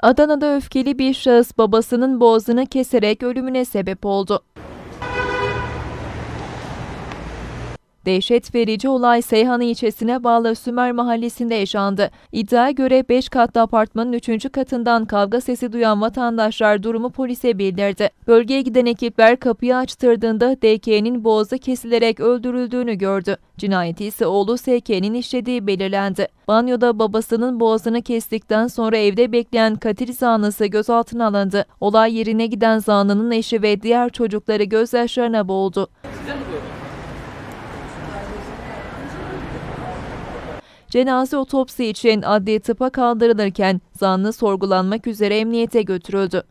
Adana'da öfkeli bir şahıs babasının boğazını keserek ölümüne sebep oldu. Dehşet verici olay Seyhan ilçesine bağlı Sümer mahallesinde yaşandı. İddiaya göre 5 katlı apartmanın 3. katından kavga sesi duyan vatandaşlar durumu polise bildirdi. Bölgeye giden ekipler kapıyı açtırdığında DK'nin boğazı kesilerek öldürüldüğünü gördü. Cinayeti ise oğlu SK'nin işlediği belirlendi. Banyoda babasının boğazını kestikten sonra evde bekleyen katil zanlısı gözaltına alındı. Olay yerine giden zanlının eşi ve diğer çocukları gözyaşlarına boğuldu. Cenaze otopsi için adli tıpa kaldırılırken zanlı sorgulanmak üzere emniyete götürüldü.